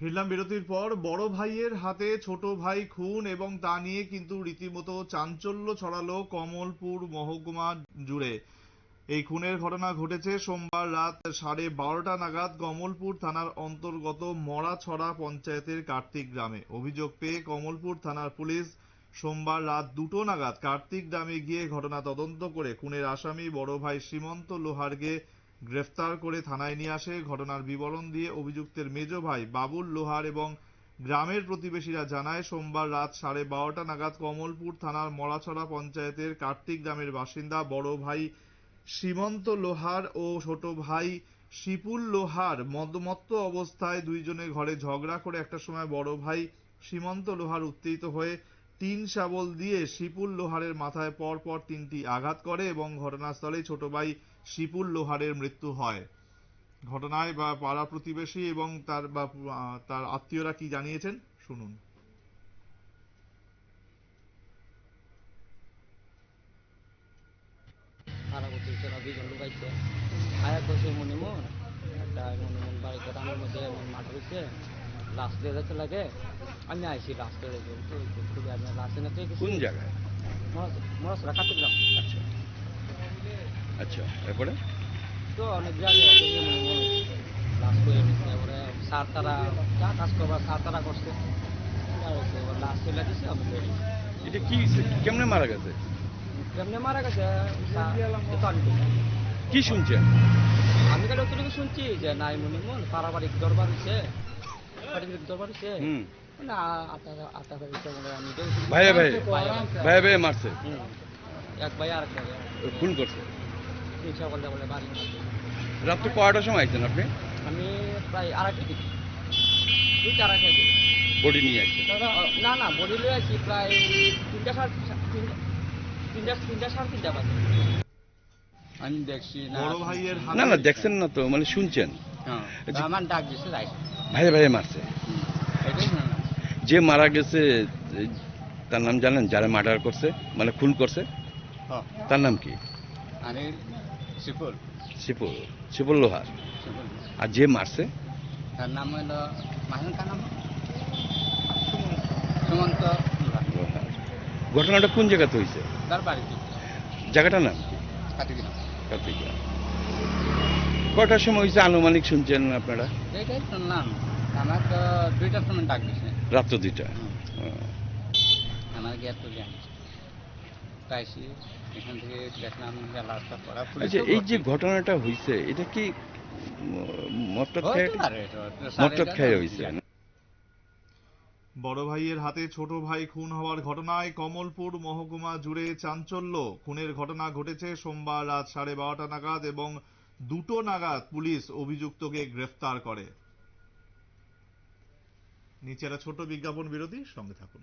ফিরলাম বিরতির পর বড় ভাইয়ের হাতে ছোট ভাই খুন এবং তা নিয়ে কিন্তু রীতিমতো চাঞ্চল্য ছড়ালো কমলপুর মহকুমা জুড়ে। এই খুনের ঘটনা ঘটেছে সোমবার রাত সাড়ে বারোটা নাগাদ কমলপুর থানার অন্তর্গত মরাছড়া পঞ্চায়েতের কার্তিক গ্রামে। অভিযোগ পেয়ে কমলপুর থানার পুলিশ সোমবার রাত দুটো নাগাদ কার্তিক গ্রামে গিয়ে ঘটনা তদন্ত করে খুনের আসামি বড় ভাই সীমন্ত লোহারকে গ্রেফতার করে থানায় নিয়ে আসে। ঘটনার বিবরণ দিয়ে অভিযুক্তের মেজ ভাই বাবুল লোহার এবং গ্রামের প্রতিবেশীরা জানায়, সোমবার রাত সাড়ে বারোটা নাগাদ কমলপুর থানার মরাছড়া পঞ্চায়েতের কার্তিক গ্রামের বাসিন্দা বড় ভাই সীমন্ত লোহার ও ছোট ভাই শিপুল লোহার মদমত্ত অবস্থায় দুইজনে ঘরে ঝগড়া করে একটা সময় বড় ভাই সীমন্ত লোহার উত্তেজিত হয়ে টিন শাবল দিয়ে শিপুল লোহারের মাথায় পর পর তিনটি আঘাত করে এবং ঘটনাস্থলেই ছোট ভাই শিপুল লোহারের মৃত্যু হয়। ঘটনায় বা পাড়া প্রতিবেশী এবং তার বা তার আত্মীয়রা কি জানিয়েছেন? শুনুন। হয়েছে আমি কোন জায়গায়? গেলাম আচ্ছা। আচ্ছা তো অনেক জায়গায় আছে যে লাশ করে নিচ্ছে এবারে সার তারা যা কাজ করবার সার তারা করছে। চলে আমি এটা কি কেমনে মারা গেছে? কেমনে মারা গেছে। কি শুনছেন? আমি শুনছি যে নাই মনে মন পারিবারিক দরবার হচ্ছে ভাইয়া ভাই ভাইয়া। মারছে। এক ভাই আর খুন করছে। রাত্রে কয়টার সময় আইছেন আপনি? আমি প্রায় আড়াইটে দিকে। দুইটা আড়াইটে দিকে। বডি নিয়ে আইছেন? না না বডি আছি প্রায় তিনটা সাড়ে তিনটা তিনটা সাড়ে তিনটা বাজে। আমি দেখছি বড় না না দেখছেন না তো মানে শুনছেন। হ্যাঁ। আমার ডাক দিছে যাই। ভাইয়া ভাইয়া মারছে। যে মারা গেছে তার নাম জানেন? যারা মার্ডার করছে মানে খুন করছে। হ্যাঁ। তার নাম কি? শিপুল শিপুল শিপুল লোহার। আর যে মারছে? তার নাম হলো সুমন্ত ঘটনাটা কোন জায়গাতে হয়েছে? তার বাড়িতে। জায়গাটার নাম কি? কাটি কয়টার সময় হয়েছে আনুমানিক শুনছেন আপনারা? এইটাই শুনলাম। আমার তো দুইটার সময় ডাক দিছে। রাত্র দুইটা। আমার গিয়ে তো তাইছি এখান থেকে দেখলাম যে পড়া আচ্ছা এই যে ঘটনাটা হয়েছে এটা কি মটর খেয়ে মটর খেয়ে হয়েছে বড় ভাইয়ের হাতে ছোট ভাই খুন হওয়ার ঘটনায় কমলপুর মহকুমা জুড়ে চাঞ্চল্য। খুনের ঘটনা ঘটেছে সোমবার রাত সাড়ে বারোটা নাগাদ এবং দুটো নাগাদ পুলিশ অভিযুক্তকে গ্রেফতার করে। নিচেরা ছোট বিজ্ঞাপন বিরতি সঙ্গে থাকুন।